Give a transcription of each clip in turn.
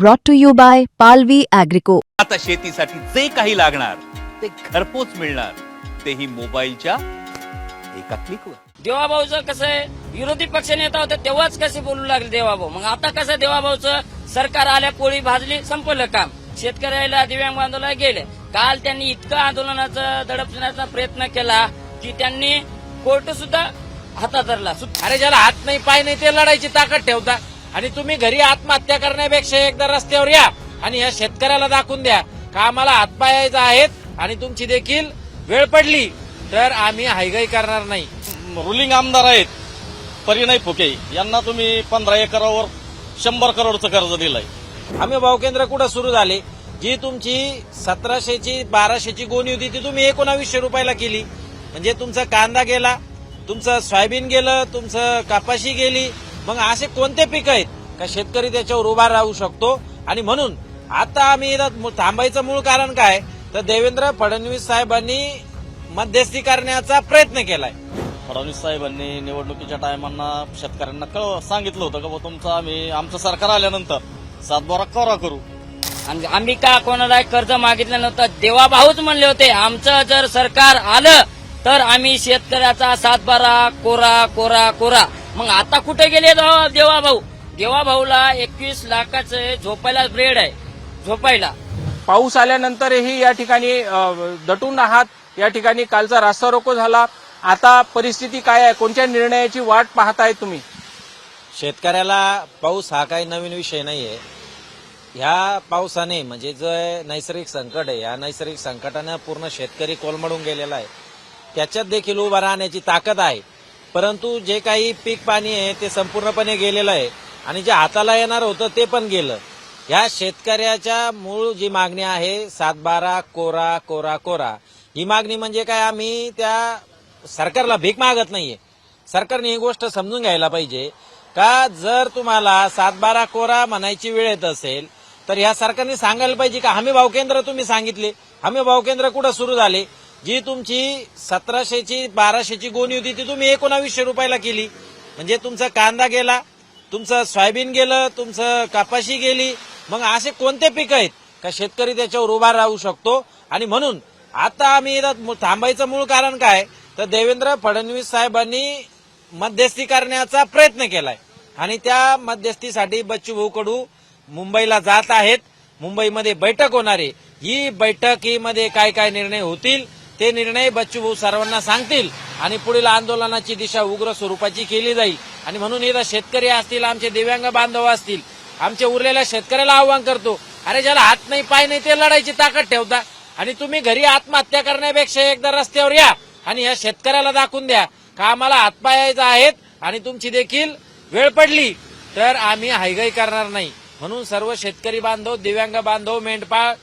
brought to you by Palvi Agrico. आता शेतीसाठी जे काही लागणार ते घरपोच मिळणार. तेही मोबाईलच्या एका क्लिकवर देवाभाऊचं कसं आहे विरोधी पक्ष नेता होते तेव्हाच कसे बोलू लागले देवाभाऊ? मग आता कसं देवाभाऊचं सरकार आल्या पोळी भाजली संपलं काम. शेतकऱ्याला दिव्यांग बांधवला गेले. काल त्यांनी इतकं आंदोलनाचा दडपण्याचा प्रयत्न केला की त्यांनी कोर्ट सुद्धा हातात धरला. अरे ज्याला हात नाही पाय नाही ते लढायची ताकद ठेवता आणि तुम्ही घरी आत्महत्या करण्यापेक्षा एकदा रस्त्यावर या आणि या शेतकऱ्याला दाखवून द्या. का आम्हाला हातपायाचं आहेत आणि तुमची देखील वेळ पडली तर आम्ही हायगाई करणार नाही. रुलिंग आमदार आहेत परिणय फुके. यांना तुम्ही पंधरा एकरावर शंभर करोडचं कर्ज दिलंय. आम्ही भाव केंद्र कुठं सुरू झाले? जी तुमची सतराशेची बाराशेची गोणी होती ती तुम्ही एकोणावीसशे रुपयाला केली. म्हणजे तुमचा कांदा गेला तुमचं सोयाबीन गेलं तुमचं कापाशी गेली मग असे कोणते पीक आहेत का शेतकरी त्याच्यावर उभा राहू शकतो? आणि म्हणून आता आम्ही थांबायचं मूळ कारण काय? तर देवेंद्र फडणवीस साहेबांनी मध्यस्थी करण्याचा प्रयत्न केलाय. फडणवीस साहेबांनी निवडणुकीच्या टायमांना शेतकऱ्यांना कळ सांगितलं होतं का तुमचं आम्ही आमचं सरकार आल्यानंतर सातबारा करा करू. आणि आम्ही का कोणाला कर्ज मागितलं नव्हतं? देवाभाऊच म्हणले होते आमचं जर सरकार आलं तर आम्ही शेतकऱ्याचा सातबारा कोरा कोरा कोरा. मग आता कुठे गेले देवा- देवाभाऊ देवाभाऊला एकवीस लाखाचं झोपायला ब्रेड आहे. झोपायला. पाऊस आल्यानंतरही या ठिकाणी दटून आहात या ठिकाणी कालचा रास्ता रोको झाला. आता परिस्थिती काय आहे? कोणत्या निर्णयाची वाट पाहताय तुम्ही? शेतकऱ्याला पाऊस हा काही नवीन विषय नाहीये. ह्या पावसाने म्हणजे जो नैसर्गिक संकट आहे या नैसर्गिक संकटानं पूर्ण शेतकरी कोलमडून गेलेला आहे. त्याच्यात देखील उभा राहण्याची ताकद आहे. परंतु जे काही पीक पाणी आहे ते संपूर्णपणे गेलेलं आहे. आणि जे हाताला येणार होतं ते पण गेलं. ह्या शेतकऱ्याच्या मूळ जी मागणी आहे सातबारा कोरा कोरा कोरा. ही मागणी म्हणजे काय? आम्ही त्या सरकारला भीक मागत नाहीये. सरकारने ही गोष्ट समजून घ्यायला पाहिजे का? जर तुम्हाला सातबारा कोरा म्हणायची वेळ येत असेल तर ह्या सरकारने सांगायला पाहिजे का हमी भाव केंद्र तुम्ही सांगितले. हमी भाव केंद्र कुठं सुरू झाले? जी तुमची सतराशेची बाराशेची गोणी होती ती तुम्ही एकोणावीसशे रुपयाला केली. म्हणजे तुमचा कांदा गेला तुमचं सोयाबीन गेलं तुमचं कापाशी गेली. मग असे कोणते पीक आहेत का शेतकरी त्याच्यावर उभा राहू शकतो? आणि म्हणून आता आम्ही थांबायचं मूळ कारण काय? तर देवेंद्र फडणवीस साहेबांनी मध्यस्थी करण्याचा प्रयत्न केलाय. आणि त्या मध्यस्थीसाठी बच्चू कडू मुंबईला जात आहेत. मुंबईमध्ये बैठक होणार आहे. ही बैठकीमध्ये काय काय निर्णय होतील? ते निर्णय बच्चूभाऊ सर्वांना सांगतील आणि पुढील आंदोलनाची दिशा उग्र स्वरूपाची केली जाईल. आणि म्हणून इथं शेतकरी असतील आमचे दिव्यांग बांधव असतील आमच्या उरलेल्या शेतकऱ्याला आव्हान करतो. अरे ज्याला हात नाही पाय नाही ते लढायची ताकद ठेवता. आणि तुम्ही घरी आत्महत्या करण्यापेक्षा एकदा रस्त्यावर या आणि या शेतकऱ्याला दाखवून द्या का आम्हाला हातपायाचं आहेत आणि तुमची देखील वेळ पडली तर आम्ही हायगाई करणार नाही. म्हणून सर्व शेतकरी बांधव दिव्यांग बांधव मेंढपाळ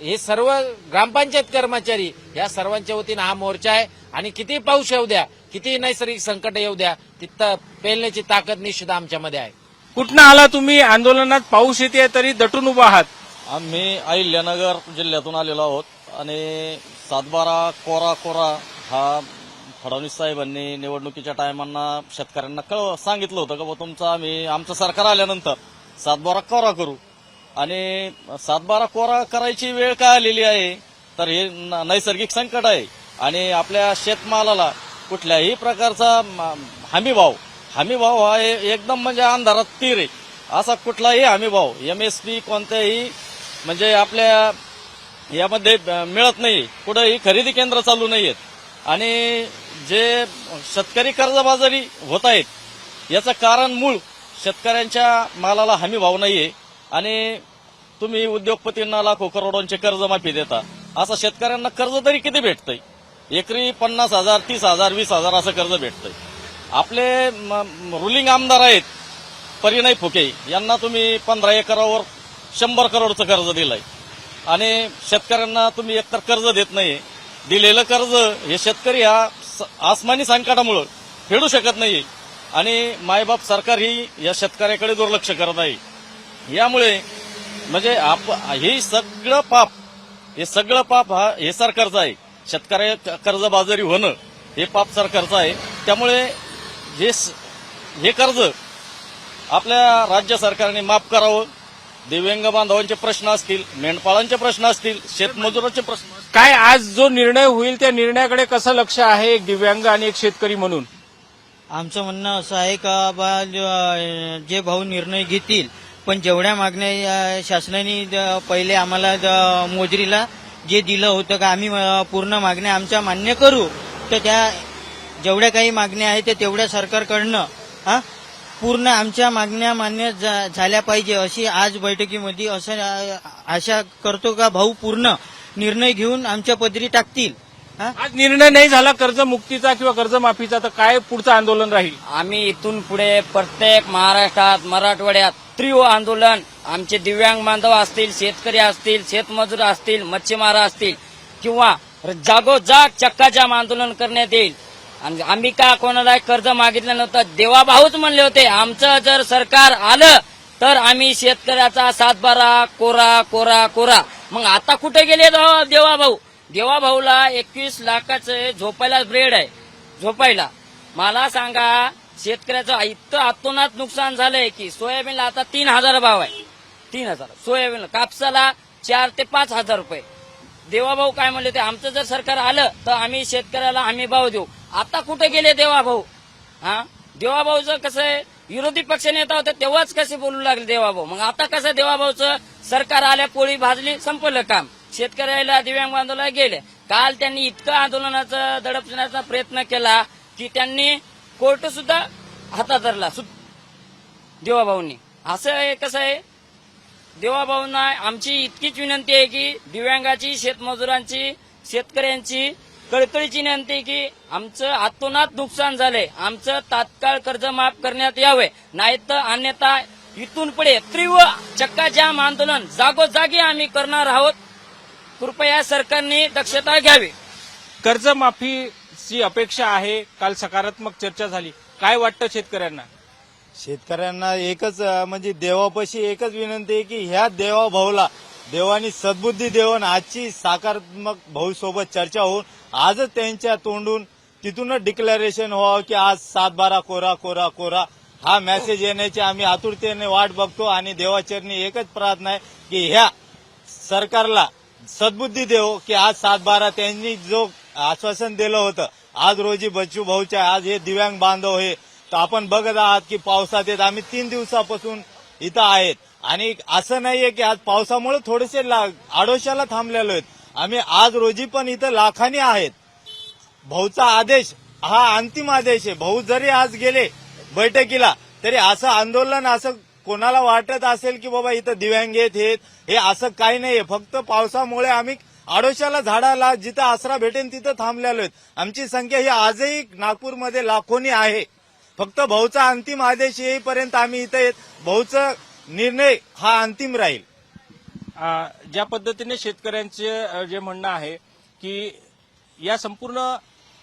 हे सर्व ग्रामपंचायत कर्मचारी या सर्वांच्या वतीनं हा मोर्चा आहे. आणि किती पाऊस येऊ द्या किती नैसर्गिक संकट येऊ द्या तिथं पेलण्याची ताकद निश्चित आमच्यामध्ये आहे. कुठनं आला तुम्ही? आंदोलनात पाऊस येते तरी दटून उभा आहात. आम्ही अहिल्यानगर जिल्ह्यातून आलेलो आहोत. आणि सातबारा कोरा कोरा हा फडणवीस साहेबांनी निवडणुकीच्या टायमांना शेतकऱ्यांना कळ सांगितलं होतं का तुमचं आम्ही आमचं सरकार आल्यानंतर सातबारा कोरा करू. आणि सातबारा कोरा करायची वेळ काय आलेली आहे? तर हे नैसर्गिक संकट आहे. आणि आपल्या शेतमालाला कुठल्याही प्रकारचा हमीभाव हमीभाव हा एकदम म्हणजे अंधारात तीर आहे. असा कुठलाही हमीभाव एम एस पी कोणत्याही म्हणजे आपल्या यामध्ये मिळत नाही. कुठंही खरेदी केंद्र चालू नाही आहेत. आणि जे शेतकरी कर्जबाजारी होत आहेत याचं कारण मूळ शेतकऱ्यांच्या मालाला हमी भाव नाहीये. आणि तुम्ही उद्योगपतींना लाखो करोडोंचे कर्जमाफी देता. असं शेतकऱ्यांना कर्ज तरी किती भेटतंय? एकरी पन्नास हजार तीस हजार वीस हजार असं कर्ज भेटतंय. आपले रुलिंग आमदार आहेत परिणय फुके यांना तुम्ही पंधरा एकरावर शंभर करोडचं कर्ज दिलंय. आणि शेतकऱ्यांना तुम्ही एकतर कर्ज देत नाही दिलेलं कर्ज हे शेतकरी हा स- आसमानी संकटामुळं फेडू शकत नाही आणि मायबाप सरकार ही या शेतकऱ्याकडे दुर्लक्ष करत आहे. यामुळे म्हणजे आप हे सगळं पाप हे सगळं पाप हा हे सरकारचं आहे. शेतकऱ्या कर्जबाजारी होणं हे पाप सरकारचं आहे. त्यामुळे हे स- हे कर्ज आपल्या राज्य सरकारने माफ करावं. दिव्यांग बांधवांचे प्रश्न असतील मेंढपाळांचे प्रश्न असतील शेतमजुरांचे प्रश्न काय आज जो निर्णय होईल त्या निर्णयाकडे कसं लक्ष आहे एक दिव्यांग आणि एक शेतकरी म्हणून? आमचं म्हणणं असं आहे का बा जे भाऊ निर्णय घेतील पण जेवढ्या मागण्या या शासनाने ज- पहिले आम्हाला ज- मोजरीला जे दिलं होतं का आम्ही पूर्ण मागण्या आमच्या मान्य करू तर त्या जेवढ्या काही मागण्या आहेत त्या तेवढ्या सरकारकडनं हा पूर्ण आमच्या मागण्या मान्य झा- झाल्या पाहिजे अशी आज बैठकीमध्ये असं आशा करतो का भाऊ पूर्ण निर्णय घेऊन आमच्या पदरी टाकतील हा? आज निर्णय नाही झाला कर्जमुक्तीचा किंवा कर्जमाफीचा तर काय पुढचं आंदोलन राहील? आम्ही इथून पुढे प्रत्येक महाराष्ट्रात मराठवाड्यात तीव्र आंदोलन. आमचे दिव्यांग बांधव असतील शेतकरी असतील शेतमजूर असतील मच्छीमार असतील किंवा जागोजाग चक्काजाम आंदोलन करण्यात येईल. आणि आम्ही का कोणाला कर्ज मागितलं नव्हतं? देवाभाऊच म्हणले होते आमचं जर सरकार आलं तर आम्ही शेतकऱ्याचा सातबारा कोरा कोरा कोरा. मग आता कुठे गेले देवाभाऊ? देवाभाऊला एकवीस लाखाचं झोपायला ब्रेड आहे. झोपायला. मला सांगा शेतकऱ्याचं इतकं आतोनात नुकसान झालंय की सोयाबीनला आता तीन हजार भाव आहे. तीन हजार. सोयाबीन कापसाला चार ते पाच हजार रुपये. देवाभाऊ काय म्हणले ते आमचं जर सरकार आलं तर आम्ही शेतकऱ्याला आम्ही भाव देऊ. आता कुठे गेले देवाभाऊ? हा? देवाभाऊचं कसं आहे विरोधी पक्ष नेता होते तेव्हाच कसे बोलू लागले देवाभाऊ? मग आता कसं देवाभाऊचं सरकार आल्या पोळी भाजली संपलं काम. शेतकऱ्याला दिव्यांग बांधवला गेले. काल त्यांनी इतकं आंदोलनाचा दडपण्याचा प्रयत्न केला की त्यांनी कोर्ट सुद्धा हातात धरला. सु- देवाभाऊंनी. असं आहे कसं आहे? देवाभाऊंना आमची इतकीच विनंती आहे की दिव्यांगाची शेतमजुरांची शेतकऱ्यांची कळकळीची विनंती आहे की आमचं आतोनात नुकसान झालंय. आमचं तात्काळ कर्ज माफ करण्यात यावे. नाहीतर अन्यथा इथून पुढे तीव्र चक्काजाम आंदोलन जागोजागी आम्ही करणार आहोत. कृपया सरकारने दक्षता घ्यावी. कर्जमाफी ची अपेक्षा आहे काल सकारात्मक चर्चा झाली. काय वाटतं शेतकऱ्यांना? शेतकऱ्यांना एकच म्हणजे देवापाशी एकच विनंती आहे की ह्या देवा भाऊला देवानी सद्बुद्धी देऊन आजची सकारात्मक भाऊ सोबत चर्चा होऊन आजच त्यांच्या तोंडून तिथूनच डिक्लेरेशन व्हावं की आज सात बारा कोरा कोरा कोरा. हा मेसेज येण्याची आम्ही आतुरतेने वाट बघतो आणि देवाचरणी एकच प्रार्थना आहे की ह्या सरकारला सद्बुद्धी देव की आज सात बारा त्यांनी जो आश्वासन दिलं होतं. आज रोजी बच्चू भाऊच्या आज हे दिव्यांग बांधव हे तर आपण बघत आहात की पावसात येत आम्ही तीन दिवसापासून इथं आहेत. आणि असं नाहीये की आज पावसामुळे थोडेसे ला- आडोशाला थांबलेलो आहेत. आम्ही आज रोजी पण इथं लाखानी आहेत. भाऊचा आदेश हा अंतिम आदेश आहे. भाऊ जरी आज गेले बैठकीला तरी असं आंदोलन असं कोणाला वाटत असेल की बाबा इथं दिव्यांग येत हे हे असं काही नाहीये. फक्त पावसामुळे आम्ही आडोशाला झाडाला जिथं आसरा भेटेन तिथं थांबलेलो आहेत. आमची संख्या ही आजही नागपूरमध्ये लाखोनी आहे. फक्त भाऊचा अंतिम आदेश येईपर्यंत आम्ही इथं येत भाऊचा निर्णय हा अंतिम राहील. ज्या पद्धतीने शेतकऱ्यांचे जे म्हणणं आहे की या संपूर्ण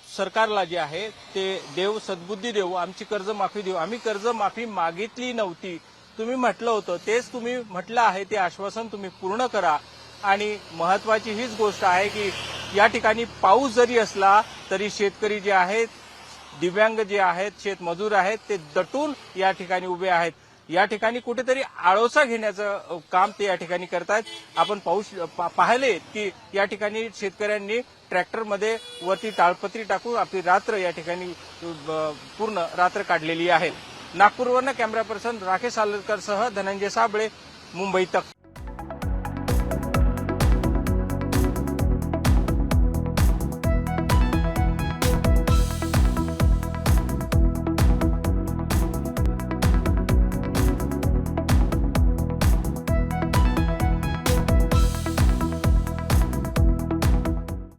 सरकारला जे आहे ते देव सद्बुद्धी देऊ आमची कर्जमाफी देऊ आम्ही कर्जमाफी मागितली नव्हती. तुम्ही म्हटलं होतं तेच तुम्ही म्हटलं आहे ते आश्वासन तुम्ही पूर्ण करा. आणि महत्वाची हीच गोष्ट आहे की या ठिकाणी पाऊस जरी असला तरी शेतकरी जे आहेत दिव्यांग जे आहेत शेतमजूर आहेत ते दटून या ठिकाणी उभे आहेत. या ठिकाणी कुठेतरी आळोसा घेण्याचं काम ते या ठिकाणी करतायत. आपण पाऊस पा- पाहिले की या ठिकाणी शेतकऱ्यांनी ट्रॅक्टरमध्ये वरती ताळपत्री टाकून आपली रात्र या ठिकाणी पूर्ण रात्र काढलेली आहे. नागपूरवरनं कॅमेरा पर्सन राकेश सालकरसह धनंजय साबळे मुंबई तक.